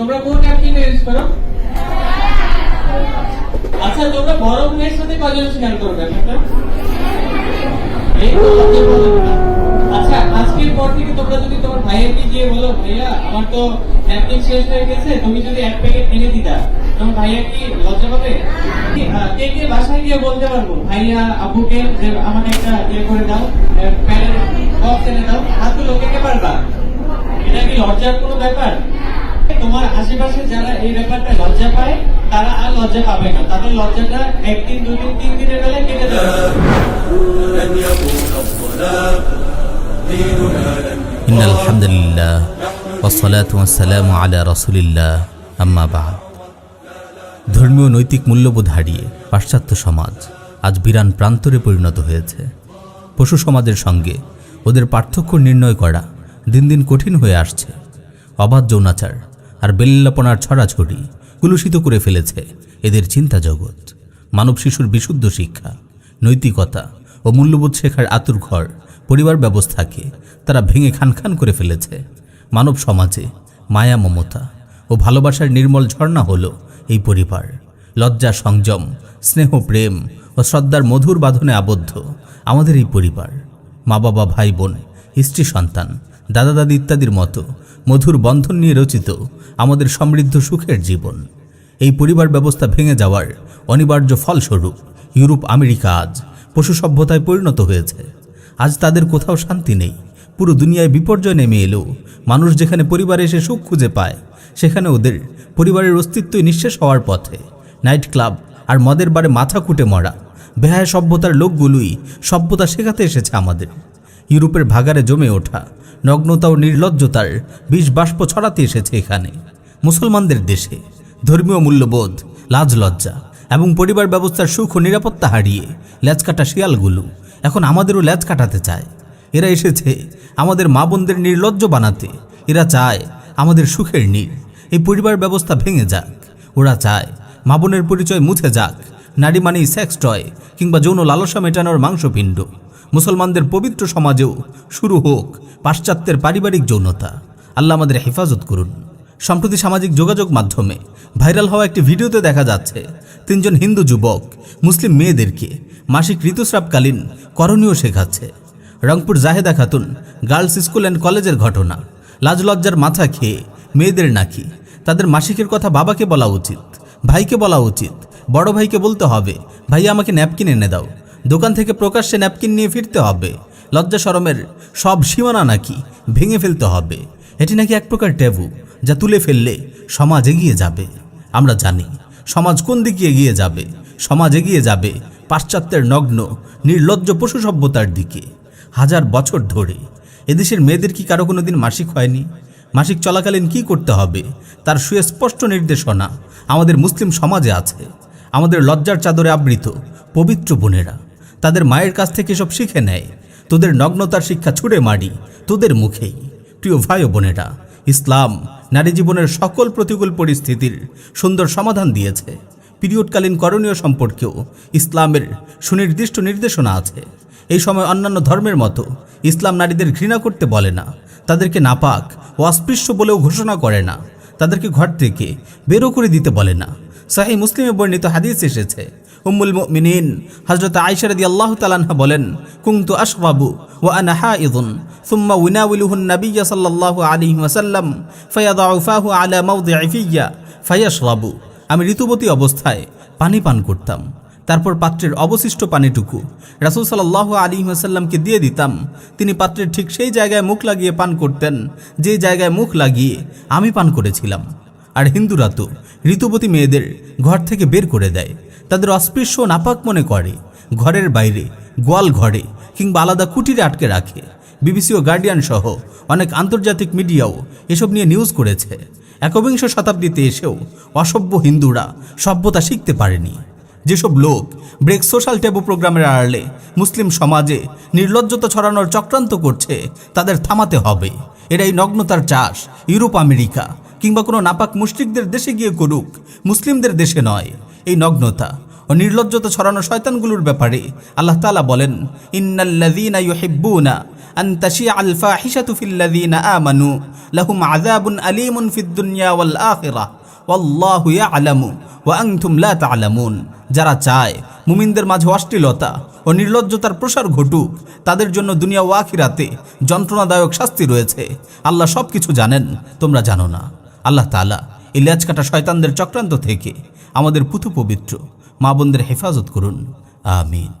তোমরা কোন napkin use করো? আচ্ছা তোমরা বড় মেয়ের সাথে কজন স্নান করবে তো। আচ্ছা আজকের পর থেকে তোমরা যদি তোমার গিয়ে বলো, ভাইয়া, আমার তো শেষ হয়ে গেছে, তুমি যদি এক প্যাকেট এনে দিতা, তোমার ভাইয়া কি লজ্জা পাবে? কে কে বাসায় গিয়ে বলতে পারব? ভাইয়া, আব্বুকে, যে আমাকে একটা ইয়ে করে দাও প্যানের বক্স এনে দাও, হাত তুলো কে কে পারবা? এটা কি লজ্জার কোনো ব্যাপার? তোমার আশেপাশে যারা এই ব্যাপারটা লজ্জা পায় তারা আর লজ্জা পাবে না তাদের লজ্জাটা একদিন দুদিন তিন দিনের বেলায় কেটে যাবে لن يكون الصلاة ديننا لن إن الحمد لله والصلاة والسلام على رسول الله أما بعد ধর্মীয় নৈতিক মূল্যবোধ হারিয়ে পাশ্চাত্য সমাজ আজ বিরান প্রান্তরে পরিণত হয়েছে পশু সমাজের সঙ্গে ওদের পার্থক্য নির্ণয় করা দিন দিন কঠিন হয়ে আসছে অবাধ যৌনাচার আর বেল্লাপনার ছড়াছড়ি কুলুষিত করে ফেলেছে এদের চিন্তা জগৎ, মানব শিশুর বিশুদ্ধ শিক্ষা, নৈতিকতা ও মূল্যবোধ শেখার আতুর ঘর, পরিবার ব্যবস্থাকে তারা ভেঙে খান খান করে ফেলেছে। মানব সমাজে মায়া, মমতা ও ভালোবাসার নির্মল ঝর্ণা হলো এই পরিবার। লজ্জা, সংযম, স্নেহ, প্রেম ও শ্রদ্ধার মধুর বাঁধনে আবদ্ধ আমাদের এই পরিবার। মা বাবা ভাই বোন স্ত্রী সন্তান দাদা দাদি ইত্যাদির মতো মধুর বন্ধন নিয়ে রচিত আমাদের সমৃদ্ধ সুখের জীবন। এই পরিবার ব্যবস্থা ভেঙে যাওয়ার অনিবার্য ফলস্বরূপ ইউরোপ আমেরিকা আজ পশু সভ্যতায় পরিণত হয়েছে। আজ তাদের কোথাও শান্তি নেই। পুরো দুনিয়ায় বিপর্যয় নেমে এলেও মানুষ যেখানে পরিবারে এসে সুখ খুঁজে পায়, সেখানে ওদের পরিবারের অস্তিত্বই নিঃশেষ হওয়ার পথে। নাইট ক্লাব আর মদের বারে মাথা কুটে মরা, বেহায় সভ্যতার লোকগুলোই সভ্যতা শেখাতে এসেছে আমাদের। ইউরোপের ভাগারে জমে ওঠা নগ্নতা ও নির্লজ্জতার বিষ বাষ্প ছড়াতে এসেছে এখানে। মুসলমানদের দেশে ধর্মীয় মূল্যবোধ, লাজ লজ্জা এবং পরিবার ব্যবস্থার সুখ ও নিরাপত্তা হারিয়ে ল্যাজ কাটা শিয়ালগুলো এখন আমাদেরও ল্যাজ কাটাতে চায়। এরা এসেছে আমাদের মা বোনদের নির্লজ্জ বানাতে। এরা চায় আমাদের সুখের নীড় এই পরিবার ব্যবস্থা ভেঙে যাক। ওরা চায় মা বোনের পরিচয় মুছে যাক। নারী মানেই সেক্স টয় কিংবা যৌন লালসা মেটানোর মাংসপিণ্ড। মুসলমানদের পবিত্র সমাজেও শুরু হোক পাশ্চাত্যের পারিবারিক যৌনতা। আল্লাহ আমাদের হেফাজত করুন। সম্প্রতি সামাজিক যোগাযোগ মাধ্যমে ভাইরাল হওয়া একটি ভিডিওতে দেখা যাচ্ছে, তিনজন হিন্দু যুবক মুসলিম মেয়েদেরকে মাসিক ঋতুস্রাবকালীন করণীয় শেখাচ্ছে। Rangpur Jaheda Khatun girls school and কলেজের ঘটনা। লাজলজ্জার মাথা খেয়ে মেয়েদের নাকি। তাদের মাসিকের কথা বাবাকে বলা উচিত, ভাইকে বলা উচিত বড় ভাইকে বলতে হবে, ভাই, আমাকে ন্যাপকিন এনে দাও। দোকান থেকে প্রকাশ্যে ন্যাপকিন নিয়ে ফিরতে হবে। লজ্জা শরমের সব সীমানা নাকি ভেঙে ফেলতে হবে। এটি নাকি এক প্রকার ট্যাবু, যা তুলে ফেললে সমাজ এগিয়ে যাবে। আমরা জানি, সমাজ কোন দিকে এগিয়ে যাবে। সমাজ এগিয়ে যাবে পাশ্চাত্যের নগ্ন, নির্লজ্জ পশু সভ্যতার দিকে। হাজার বছর ধরে এদেশের মেয়েদের কি কারও কোনো দিন মাসিক হয়নি? মাসিক চলাকালীন কি করতে হবে? তার সুস্পষ্ট নির্দেশনা আমাদের মুসলিম সমাজে আছে। আমাদের লজ্জার চাদরে আবৃত, পবিত্র বোনেরা। তাদের মায়ের কাছ থেকে সব শিখে নেয়। তোদের নগ্নতার শিক্ষা ছুড়ে মারি তোদের মুখেই। প্রিয় ভাই বোনেরা, ইসলাম নারী জীবনের সকল প্রতিকূল পরিস্থিতির সুন্দর সমাধান দিয়েছে। পিরিয়ডকালীন করণীয় সম্পর্কেও ইসলামের সুনির্দিষ্ট নির্দেশনা আছে। এই সময় অন্যান্য ধর্মের মতো ইসলাম নারীদের ঘৃণা করতে বলে না। তাদেরকে নাপাক ও অস্পৃশ্য বলেও ঘোষণা করে না। তাদেরকে ঘর থেকে বেরো করে দিতে বলে না। সাহি মুসলিমে বর্ণিত হাদিস এসেছে উম্মুল মুমিনিন হযরত আয়েশা রাদিয়াল্লাহু তাআলা বলেন কুনতু আশরাবু ওয়া আনা হাইদুন সুম্মা উনাউিলুহু النبي صلى الله عليه وسلم فيضع فاه على موضع فيا فيشرب আমি ঋতুবতী অবস্থায় পানি পান করতাম তারপর পাত্রের অবশিষ্ট পানিটুকু রাসুল সাল্লাহ আলী আসাল্লামকে দিয়ে দিতাম তিনি পাত্রের ঠিক সেই জায়গায় মুখ লাগিয়ে পান করতেন যে জায়গায় মুখ লাগিয়ে আমি পান করেছিলাম আর হিন্দুরা তো ঋতুবতী মেয়েদের ঘর থেকে বের করে দেয়। তাদের অস্পৃশ্য নাপাক মনে করে। ঘরের বাইরে গোয়াল ঘরে কিংবা আলাদা কুটিরে আটকে রাখে। বিবিসি ও গার্ডিয়ান সহ অনেক আন্তর্জাতিক মিডিয়াও এসব নিয়ে নিউজ করেছে। একবিংশ শতাব্দীতে এসেও অসভ্য হিন্দুরা সভ্যতা শিখতে পারেনি। যেসব লোক ব্রেক সোশ্যাল ট্যাবু প্রোগ্রামের আড়ালে মুসলিম সমাজে নির্লজ্জতা ছড়ানোর চক্রান্ত করছে, তাদের থামাতে হবে। এরাই নগ্নতার চাষ, ইউরোপ, আমেরিকা কিংবা কোনো নাপাক মুশরিকদের দেশে গিয়ে করুক, মুসলিমদের দেশে নয়। এই নগ্নতা ও নির্লজ্জতা ছড়ানো শয়তানগুলোর ব্যাপারে আল্লাহ তালা বলেন, ইন্নাল্লাযীনা ইউহিব্বুনা আন তাশিআ আল ফাহিশাতু ফিল লাযিনা আমানু, লাহুম ওয়া যারা চায় মুমিনদের মাঝে অশ্লীলতা ও নির্লজ্জতার প্রসার ঘটুক, তাদের জন্য দুনিয়া ও আখিরাতে যন্ত্রণাদায়ক শাস্তি রয়েছে। আল্লাহ সব কিছু জানেন, তোমরা জানো না। আল্লাহ তালা এই লেজ কাটা শয়তানদের চক্রান্ত থেকে আমাদের পুতু পবিত্র মা বোনদের হেফাজত করুন। আমিন।